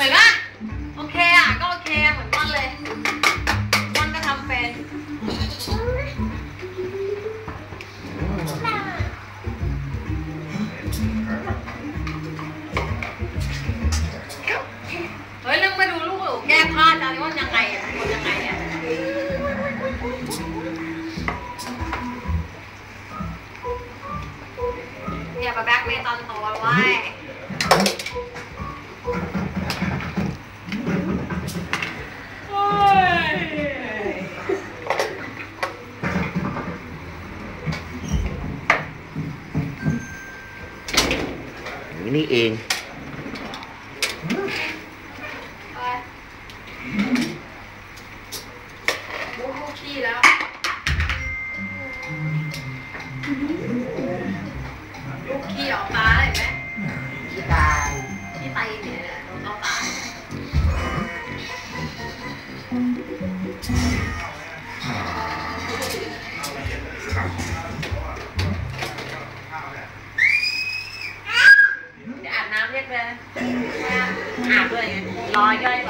เหมือนว่าโอเคอะก็โอเคเหมือนม่อนเลยม่อนก็ทำเป็นเฮ้ยเรื่องมาดูลูกหนูแก้ผ้าจ้าว่ายังไงอะคนยังไงอะอย่ามาแบ็คเมย์ตอนโตไว้ อย่างนี้นี่เอง ไปลูกลูกขี้แล้วลูกขี้ออกตาเลยไหมที่ตาด้วยกเลยอาบด้วยไงรอย่อยก่อน